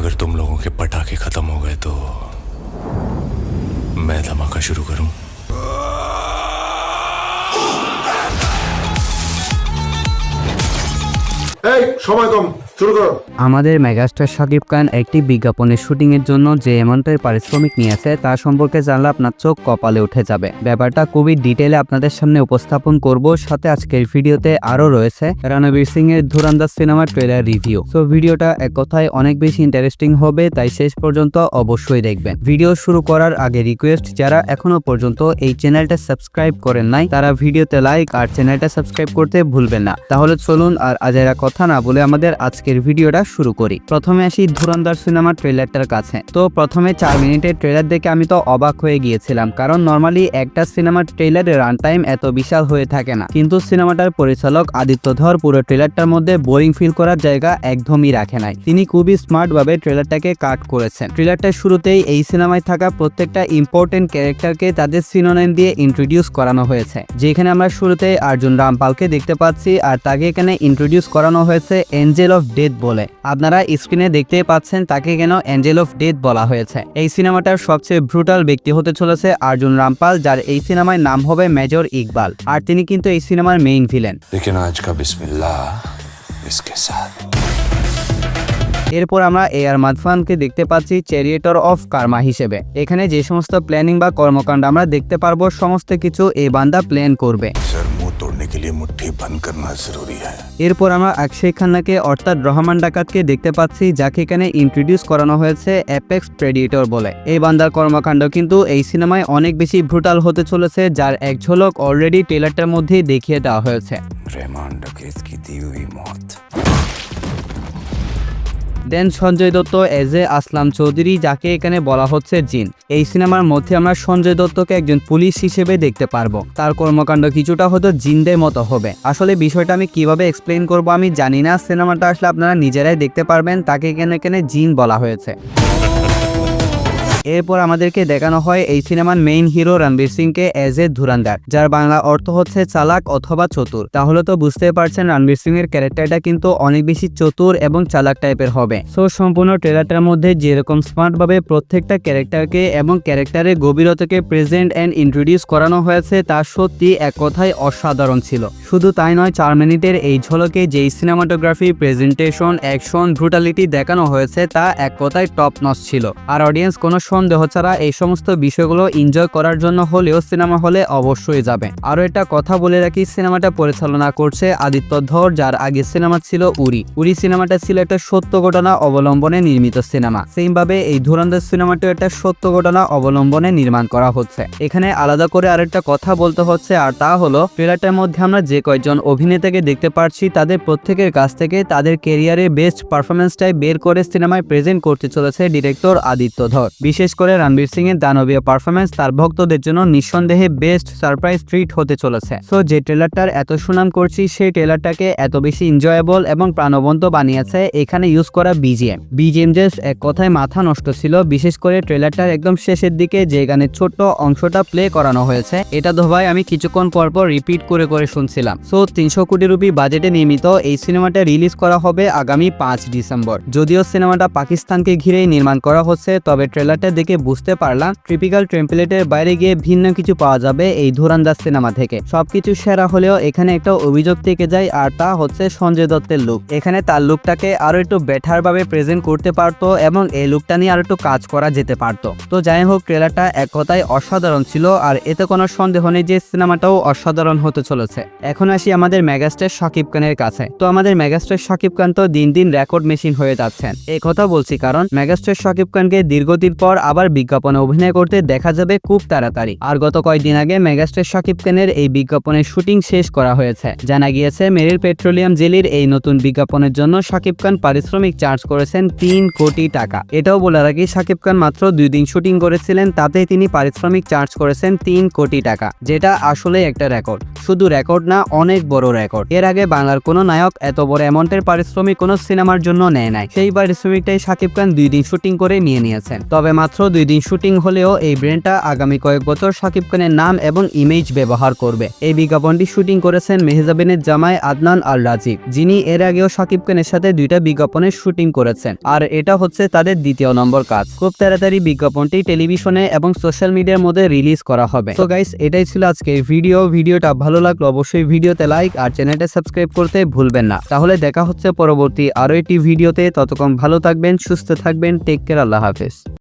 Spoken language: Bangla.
अगर तुम लोगों के पटाखे खत्म हो गए तो मैं धमाका शुरू करूं এই সময় কম শুরু করো। আমাদের মেগাস্টার শাকিব খান একটি বিজ্ঞাপনের শুটিং এর জন্য যে অ্যামাউন্টের পারিশ্রমিক নিয়েছে তার সম্পর্কে জানলে আপনার চোখ কপালে উঠে যাবে। ব্যাপারটা খুবই ডিটেলে আপনাদের সামনে উপস্থাপন করব। সাথে আজকের ভিডিওতে আরও রয়েছে রণবীর সিং এর ধুরান্দার সিনেমার ট্রেলার রিভিউ। তো ভিডিওটা এক কথায় অনেক বেশি ইন্টারেস্টিং হবে, তাই শেষ পর্যন্ত অবশ্যই দেখবেন। ভিডিও শুরু করার আগে রিকোয়েস্ট যারা এখনও পর্যন্ত এই চ্যানেলটা সাবস্ক্রাইব করেন নাই, তারা ভিডিওতে লাইক আর চ্যানেলটা সাবস্ক্রাইব করতে ভুলবেন না। তাহলে চলুন আর আজেরা কথা না বলে আমাদের আজকের ভিডিওটা শুরু করি। প্রথমে আসি ধুরন্ধর সিনেমার ট্রেলারটার কাছে। তো প্রথমে চার মিনিটের ট্রেলার দেখে আমি তো অবাক হয়ে গিয়েছিলাম, কারণ নর্মালি একটা সিনেমার ট্রেলারের রান টাইম এত বিশাল হয়ে থাকে না। কিন্তু সিনেমাটার পরিচালক আদিত্য ধর পুরো ট্রেলারটার মধ্যে বোরিং ফিল করার জায়গা একদমই রাখে নাই। তিনি খুবই স্মার্ট ভাবে ট্রেলারটাকে কাট করেছেন। ট্রেলারটার শুরুতেই এই সিনেমায় থাকা প্রত্যেকটা ইম্পর্টেন্ট ক্যারেক্টারকে তাদের সিনোনাইম দিয়ে ইন্ট্রোডিউস করানো হয়েছে। যেখানে আমরা শুরুতে অর্জুন রামপালকে দেখতে পাচ্ছি, আর তাকে এখানে ইন্ট্রোডিউস করানো হয়েছে এঞ্জেল অফ ডেথ বলে। আপনারা স্ক্রিনে দেখতে পাচ্ছেন তাকে কেন অ্যাঞ্জেল অফ ডেথ বলা হয়েছে। এই সিনেমাটার সবচেয়ে ব্রুটাল ব্যক্তি হতে চলেছে আর্জুন রামপাল যার এই সিনেমায় নাম হবে মেজর ইকবাল। আর তিনি কিন্তু এই সিনেমার মেইন ভিলেন এরপর আমরা এ আর মাদফানকে দেখতে পাচ্ছি চ্যারিয়েটর অফ কার্মা হিসেবে। এখানে যে সমস্ত প্ল্যানিং বা কর্মকাণ্ড আমরা দেখতে পারব সমস্ত কিছু এই বান্দা প্ল্যান করবে। लिए मुट्ठी बंद करना जरूरी है এরপর আমরা অক্ষয় খান্নাকে অর্থাৎ রহমান ডাকাতকে দেখতে পাচ্ছি যাকে এখানে ইন্ট্রোডিউস করানো হয়েছে অ্যাপেক্স প্রেডিয়েটর বলে এই বান্দার কর্মকাণ্ড কিন্তু এই সিনেমায় অনেক বেশি ব্রুটাল হতে চলেছে যার এক ঝলক অলরেডি ট্রেলারটার মধ্যেই দেখিয়ে দেওয়া হয়েছে रहमान डकैत की दी हुई मौत then Sanjay Dutt as a Aslam Chowdhury, যাকে এখানে বলা হচ্ছে জিন। এই সিনেমার মধ্যে আমরা সঞ্জয় দত্তকে একজন পুলিশ হিসেবে দেখতে পারব। তার কর্মকাণ্ড কিছুটা হয়তো জিনদের মতো হবে। আসলে বিষয়টা আমি কীভাবে এক্সপ্লেন করব আমি জানি না। সিনেমাটা আসলে আপনারা নিজেরাই দেখতে পারবেন। তাকে এখানে এখানে জিন বলা হয়েছে। এরপর আমাদেরকে দেখানো হয় এই সিনেমার মেইন হিরো রণবীর সিংকে এজ এ ধুরান্দার যার বাংলা অর্থ হচ্ছে চালাক অথবা চতুর। তাহলে তো বুঝতে পারছেন রণবীর সিং এর ক্যারেক্টারটা কিন্তু অনেক বেশি চতুর এবং চালাক টাইপের হবে। সো সম্পূর্ণ ট্রেলারটার মধ্যে যেরকম স্মার্ট ভাবে প্রত্যেকটা ক্যারেক্টারকে এবং ক্যারেক্টারের গভীরতাকে প্রেজেন্ট অ্যান্ড ইন্ট্রোডিউস করানো হয়েছে, তা সত্যি এক কথায় অসাধারণ ছিল। শুধু তাই নয়, চার মিনিটের এই ঝলকে যেই সিনেমাটোগ্রাফি প্রেজেন্টেশন অ্যাকশন ব্রুটালিটি দেখানো হয়েছে, তা এক কথায় টপ নস ছিল। আর অডিয়েন্স কোনো সন্দেহ ছাড়া এই সমস্ত বিষয়গুলো এনজয় করার জন্য হলেও সিনেমা হলে অবশ্যই যাবে আরও একটা কথা বলে রাখি, সিনেমাটা পরিচালনা করছে আদিত্য ধর, যার আগে সিনেমা ছিল উরি। উরি সিনেমাটা ছিল একটা সত্য ঘটনা অবলম্বনে নির্মিত সিনেমা। সেম ভাবে এই ধুরন্ধর সিনেমাটিও একটা সত্য ঘটনা অবলম্বনে নির্মাণ করা হচ্ছে। এখানে আলাদা করে আরেকটা কথা বলতে হচ্ছে, আর তা হলো ট্রেলারটার মধ্যে আমরা যে কয়েকজন অভিনেতাকে দেখতে পাচ্ছি তাদের প্রত্যেকের কাছ থেকে তাদের কেরিয়ারে বেস্ট পারফরমেন্সটাই বের করে সিনেমায় প্রেজেন্ট করতে চলেছে ডিরেক্টর আদিত্য ধর। বিশেষ করে রণবীর সিং এর দানবীয় পারফরমেন্স তার ভক্তদের জন্য নিঃসন্দেহে বেস্ট সারপ্রাইজ ট্রিট হতে চলেছে। সো যে ট্রেলারটার এত সুনাম করছি, সেই ট্রেলারটাকে এত বেশি এনজয়েবল এবং প্রাণবন্ত বানিয়েছে এখানে ইউজ করা বিজিএম বিজিএম জাস্ট এক কথায় মাথা নষ্ট ছিল। বিশেষ করে ট্রেলারটার একদম শেষের দিকে যে গানের ছোট্ট অংশটা প্লে করানো হয়েছে, এটা তো আমি কিছুক্ষণ পর পর রিপিট করে করে শুনছিলাম। সো তিনশো কোটি রুপি বাজেটে নির্মিত এই সিনেমাটা রিলিজ করা হবে আগামী পাঁচ ডিসেম্বর। যদিও সিনেমাটা পাকিস্তানকে ঘিরেই নির্মাণ করা হচ্ছে, তবে ট্রেলারটা দেখে বুঝতে পারলাম ট্রিপিক্যাল টেম্পলেটের বাইরে গিয়ে ভিন্ন কিছু পাওয়া যাবে এই ধুরান্দার সিনেমা থেকে। সবকিছু সেরা হলেও এখানে একটা অভিযোগ থেকে যায় আর তা হচ্ছে সঞ্জয় দত্তের লুক এখানে তার লুকটাকে আরও একটু বেটার ভাবে প্রেজেন্ট করতে পারতো এবং এই লুকটা নিয়ে আরও একটু কাজ করা যেতে পারতো। তো যাই হোক ট্রেলারটা এক কথায় অসাধারণ ছিল আর এতে কোনো সন্দেহ নেই যে সিনেমাটাও অসাধারণ হতে চলেছে। এখন আসি আমাদের মেগাস্টার শাকিব খানের কাছে। তো আমাদের মেগাস্টার শাকিব খান তো দিন দিন রেকর্ড মেশিন হয়ে যাচ্ছেন। এই কথা বলছি কারণ মেগাস্টার শাকিব খানকে দীর্ঘদিন পর আবার বিজ্ঞাপনে অভিনয় করতে দেখা যাবে খুব তাড়াতাড়ি। আর গত কয়েকদিন আগে মেগাস্টার শাকিব খানের এই বিজ্ঞাপনের শুটিং শেষ করা হয়েছে। জানা গিয়েছে, মেরিল পেট্রোলিয়াম জেলির এই নতুন বিজ্ঞাপনের জন্য শাকিব খান পারিশ্রমিক চার্জ করেছেন তিন কোটি টাকা। এটাও বলার রাখি, শাকিব খান মাত্র দুই দিন শুটিং করেছিলেন, তাতেই তিনি পারিশ্রমিক চার্জ করেছেন তিন কোটি টাকা, যেটা আসলে একটা রেকর্ড। শুধু রেকর্ড না, অনেক বড় রেকর্ড। এর আগে বাংলার কোনো নায়ক এত বড় অ্যামাউন্টের পারিশ্রমিক কোনো সিনেমার জন্য নেয় নাই। সেই পারিশ্রমিকটাই শাকিব খান দুই দিন শুটিং করে নিয়ে নিয়েছেন। তবে মাত্র মাত্র দুই দিন শুটিং হলেও এই ব্র্যান্ডটা আগামী কয়েক বছর শাকিব খানের নাম এবং ইমেজ ব্যবহার করবে। এই বিজ্ঞাপনটি শুটিং করেছেন মেহজাবিনের জামাই, আদনান আল রাজীব, যিনি এর আগেও শাকিব খানের সাথে দুইটা বিজ্ঞাপনের শুটিং করেছেন। আর এটা হচ্ছে তাদের দ্বিতীয় নম্বর কাজ। খুব তাড়াতাড়ি বিজ্ঞাপনটি টেলিভিশনে এবং সোশ্যাল মিডিয়ার মধ্যে রিলিজ করা হবে। তো গাইস এটাই ছিল আজকে ভিডিও ভিডিওটা ভালো লাগল অবশ্যই ভিডিওতে লাইক আর চ্যানেলটা সাবস্ক্রাইব করতে ভুলবেন না। তাহলে দেখা হচ্ছে পরবর্তী আরও একটি ভিডিওতে ততক্ষণ ভালো থাকবেন, সুস্থ থাকবেন টেক কেয়ার আল্লাহ হাফেজ।